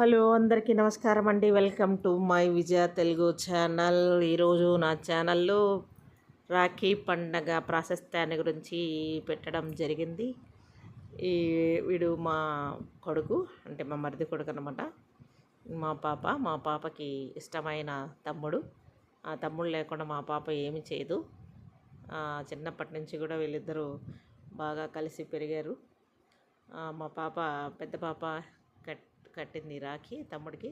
Hello అందరికీ నమస్కారం అండి. Welcome to my Vijaya Telugu channel. ఈరోజు నా ఛానల్లో రాఖీ పండగ ప్రాశస్త్యాన్ని గురించి పెట్టడం జరిగింది. ఈ వీడు మా కొడుకు అంటే మా మరిది కొడుకు అనమాట మా పాప మా పాపకి ఇష్టమైన తమ్ముడు. ఆ తమ్ముడు లేకుండా మా పాప ఏమి చేయదు. చిన్నప్పటి నుంచి కూడా వీళ్ళిద్దరూ బాగా కలిసి పెరిగారు. మా పాప పెద్ద పాప కట్ కట్టింది రాఖీ తమ్ముడికి.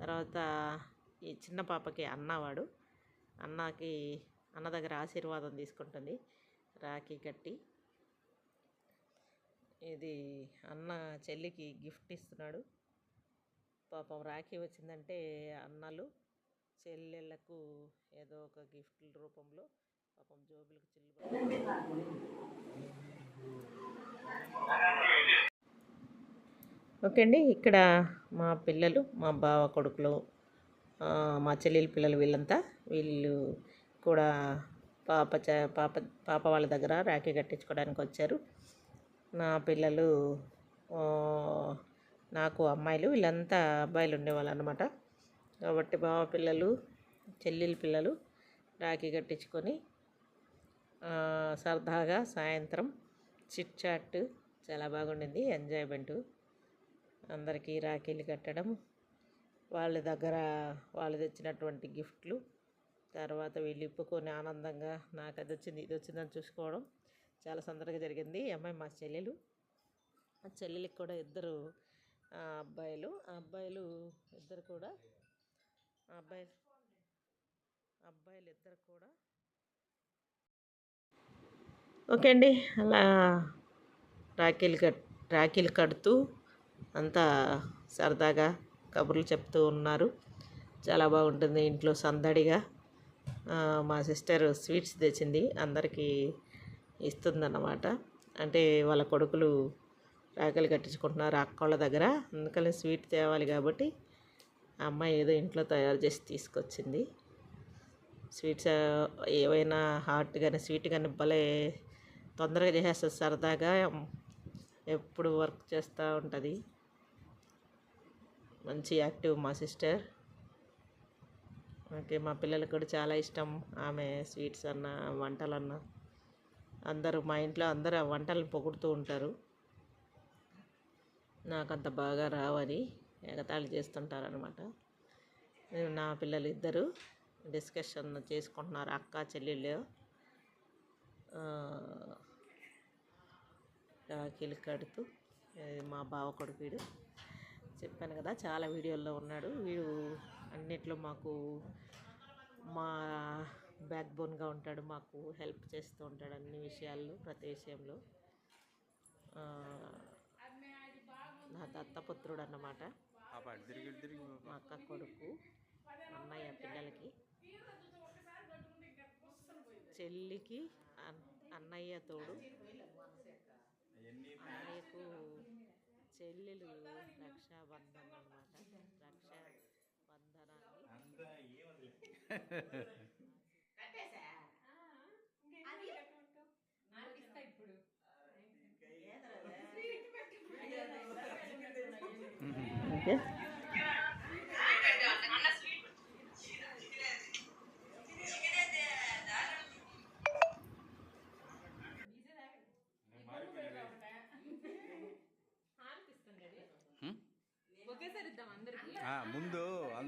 తర్వాత ఈ చిన్న పాపకి అన్నవాడు. అన్నకి అన్న దగ్గర ఆశీర్వాదం తీసుకుంటుంది రాఖీ కట్టి. ఇది అన్న చెల్లికి గిఫ్ట్ ఇస్తున్నాడు. పాపం రాఖీ వచ్చిందంటే అన్నలు చెల్లెళ్ళకు ఏదో ఒక గిఫ్ట్ రూపంలో పాపం జోబులకు చిల్లు ఓకే అండి. ఇక్కడ మా పిల్లలు మా బావ కొడుకులు మా చెల్లెల పిల్లలు వీళ్ళంతా వీళ్ళు కూడా పాప చ- పాప పాప వాళ్ళ దగ్గర రాఖీ కట్టించుకోవడానికి వచ్చారు. నా పిల్లలు నాకు అమ్మాయిలు వీళ్ళంతా అబ్బాయిలు ఉండేవాళ్ళు అనమాట కాబట్టి బావ పిల్లలు చెల్లెల పిల్లలు రాఖీ కట్టించుకొని సరదాగా సాయంత్రం చిట్ చాట్ చాలా బాగుండింది ఎంజాయ్మెంటు. అందరికీ రాఖీలు కట్టడం వాళ్ళ దగ్గర వాళ్ళు తెచ్చినటువంటి గిఫ్ట్లు తర్వాత వీళ్ళు ఇప్పుకొని ఆనందంగా నాకు అది వచ్చింది ఇది వచ్చిందని చూసుకోవడం చాలా సందడిగా జరిగింది. ఈ అమ్మాయి మా చెల్లెలు. ఆ చెల్లెలకి కూడా ఇద్దరు ఆ, అబ్బాయిలు. ఆ అబ్బాయిలు ఇద్దరు కూడా ఆ అబ్బాయిలు అబ్బాయిలు ఇద్దరు కూడా. ఓకే అండి. అలా రాఖీలు కట్ రాఖీలు కడుతూ అంతా సరదాగా కబుర్లు చెప్తూ ఉన్నారు. చాలా బాగుంటుంది ఇంట్లో సందడిగా. మా సిస్టర్ స్వీట్స్ తెచ్చింది. అందరికీ ఇస్తుందన్నమాట. అంటే వాళ్ళ కొడుకులు రాఖీలు కట్టించుకుంటున్నారు అక్కోళ్ళ దగ్గర. అందుకని స్వీట్ తేవాలి కాబట్టి అమ్మాయి ఏదో ఇంట్లో తయారు చేసి తీసుకొచ్చింది. స్వీట్స్ ఏవైనా హాట్ కానీ స్వీట్ కానీ భలే తొందరగా చేసేస్తుంది సరదాగా ఎప్పుడు వర్క్ చేస్తూ ఉంటుంది. మంచి యాక్టివ్ మా సిస్టర్. ఓకే మా పిల్లలకు కూడా చాలా ఇష్టం. ఆమె స్వీట్స్ అన్న వంటలన్న అందరూ మా ఇంట్లో అందరూ ఆ వంటలను పొగుడుతూ ఉంటారు. నాకు అంత బాగా రావని ఎగతాళి చేస్తుంటారనమాట నా పిల్లలు ఇద్దరు డిస్కషన్ చేసుకుంటున్నారు. అక్క చెల్లెళ్ళు ఆ, రాఖీలు కడుతూ మా బావ కొడుకుడు చెప్పాను కదా చాలా వీడియోల్లో ఉన్నాడు. వీడు అన్నిట్లో మాకు మా బ్యాక్ బోన్గా ఉంటాడు మాకు హెల్ప్ చేస్తూ ఉంటాడు అన్ని విషయాల్లో ప్రతి విషయంలో. నా దత్తపుత్రుడు అన్నమాట. మా అక్క కొడుకు అన్నయ్య పిల్లలకి. చెల్లికి అన్- అన్నయ్య తోడు. చెల్లెలు రక్షాబంధన్ అనమాట రక్షా బంధనాన్ని ఓకే హ్మ్? ఒకేసారి ఇద్దాం అందరికి ఆ, ముందు అందరు కట్టేసేయండి వరుసగా ఫ్యాన్ నెక్స్ట్ ఎవరు మీలో పెద్ద వాళ్ళు బెడ్రూమ్లో ఉన్నప్పుడు లేదు అక్క.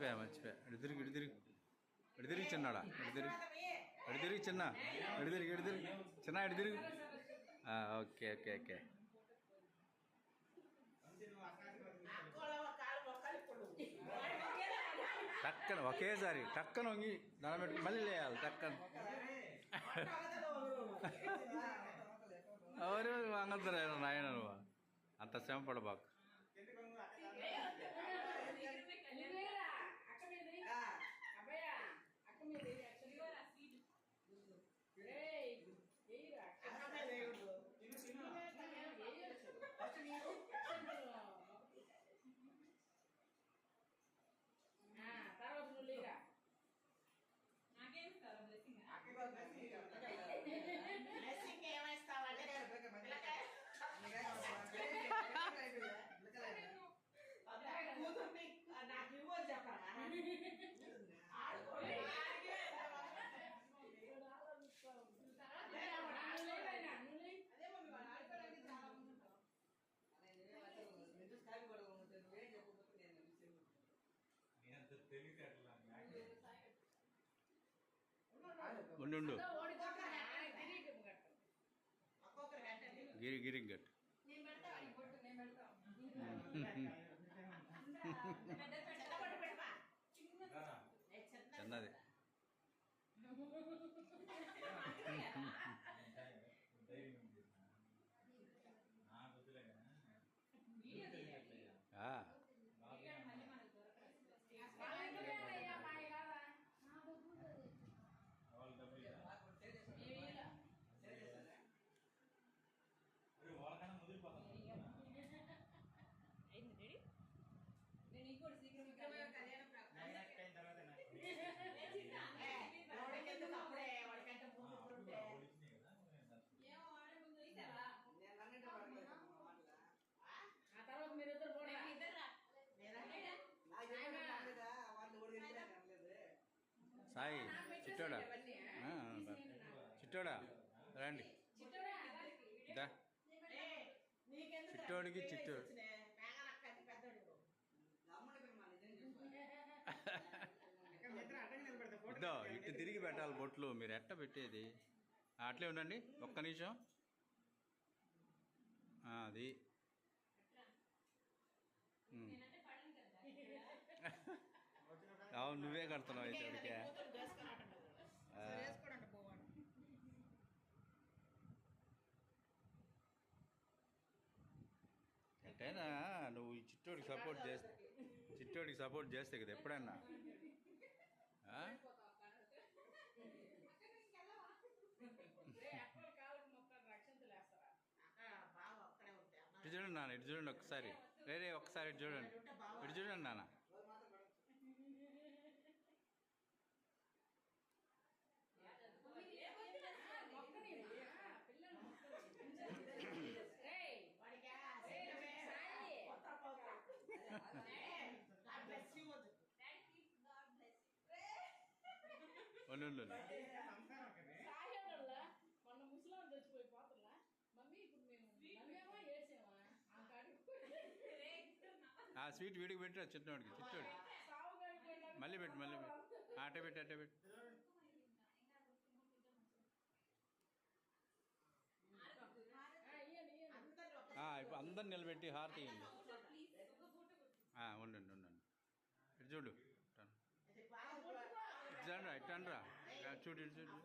మర్చిపోయా మర్చిపోయా ఇటు తిరిగి ఇటు తిరిగి ఇటు తిరిగి చిన్నాడా ఇటు తిరిగి ఇటు తిరిగి చిన్న ఇటు తిరిగి ఇటు తిరిగి చిన్న ఇటు తిరిగి ఆ, ఓకే ఓకే ఓకే టక్కన ఒకేసారి టక్కన వంగి దండం పెట్టుకుని మళ్ళీ లేయాలి టక్కన ఎవరు వంగతురా నాయన నువ్వు అంత శ్రమ పడబాకు ఉండు గిరి గిరి గట్ చిన్నది ఆ, ఆ తర్వాత మీరిద్దరు పోరా సాయి చిట్టోడా. చిట్టోడా? రండి. దా. చిట్టోడికి చిట్టోడు ఇద్దో ఇటు తిరిగి పెట్టాలి బొట్లు మీరు ఎట్ట పెట్టేది? అట్లే ఉండండి ఒక్క నిమిషం. అది. అవును నువ్వే కడుతున్నావు అయితే వాడికి. ఆ, ఎట్టయినా నువ్వు ఈ చిట్టోడికి సపోర్ట్ చేస్తే చిట్టోడికి సపోర్ట్ చేస్తే కదా ఎప్పుడన్నా? ఇటు చూడండి నాన్న ఇటు చూడండి ఒకసారి. వేరే ఒకసారి ఇటు చూడండి. ఇటు చూడండి నాన్న. మొన్న పోతున్నా మమ్మీ ఇప్పుడు మేము నవ్వేమా ఏడ్చేమా ఆ కాడికి ఆ స్వీట్ వీడికి సావు కాడికి పోయినా మళ్ళీ పెట్టు మళ్ళీ పెట్టు. ఆ, అట్టే పెట్టు అట్టే పెట్టు. ఇప్పుడు అందరిని నిలబెట్టి హారతి ఇవ్వండి ఆ, ఉండండి ఉండండి. ఇటు చూడు ఇటు ఇటు అనరా చూడు ఇటు చూడు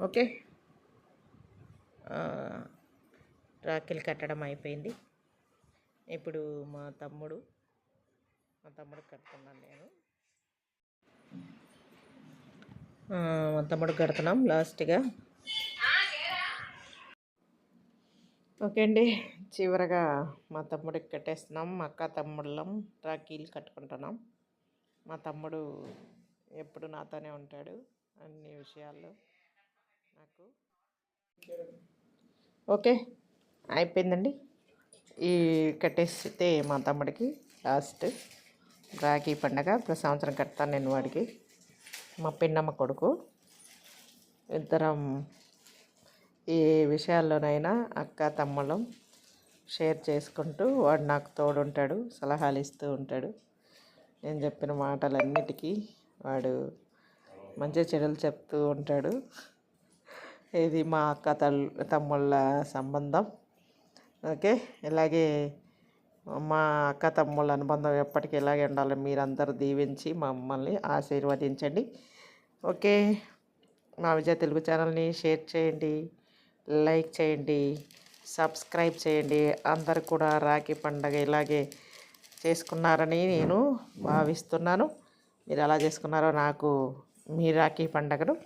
ఓకే. రాఖీలు కట్టడం అయిపోయింది. ఇప్పుడు మా తమ్ముడు మా తమ్ముడు కడుతున్నాను నేను. మా తమ్ముడు కడుతున్నాం లాస్ట్గా. ఓకే అండి. చివరగా మా తమ్ముడికి కట్టేస్తున్నాం. మా అక్క తమ్ముళ్ళం రాఖీలు కట్టుకుంటున్నాం. మా తమ్ముడు ఎప్పుడు నాతోనే ఉంటాడు అన్ని విషయాల్లో. నాకు. ఓకే అయిపోయిందండి. ఈ కట్టేస్తే మా తమ్ముడికి లాస్ట్. రాఖీ పండగ ప్రతి సంవత్సరం కడతాను నేను వాడికి. మా పిన్నమ్మ కొడుకు. ఇద్దరం ఏ విషయాల్లోనైనా అక్క తమ్ముళ్ళం షేర్ చేసుకుంటూ వాడు నాకు తోడుంటాడు సలహాలు ఇస్తూ ఉంటాడు. నేను చెప్పిన మాటలన్నిటికీ వాడు మంచి చెడులు చెప్తూ ఉంటాడు. ఇది మా అక్క తల్లి తమ్ముళ్ళ సంబంధం. ఓకే? ఇలాగే మా అక్క తమ్ముళ్ళ అనుబంధం ఎప్పటికీ ఇలాగే ఉండాలి. మీరందరూ దీవించి మమ్మల్ని ఆశీర్వదించండి. ఓకే? మా విజయ తెలుగు ఛానల్ని షేర్ చేయండి లైక్ చేయండి సబ్స్క్రైబ్ చేయండి. అందరు కూడా రాఖీ పండగ ఇలాగే చేసుకున్నారని నేను భావిస్తున్నాను. మీరు ఎలా చేసుకున్నారో నాకు మీ రాఖీ పండగను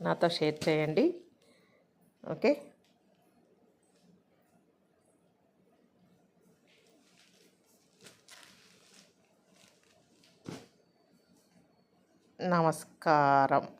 నాతో షేర్ చేయండి. ఓకే? నమస్కారం.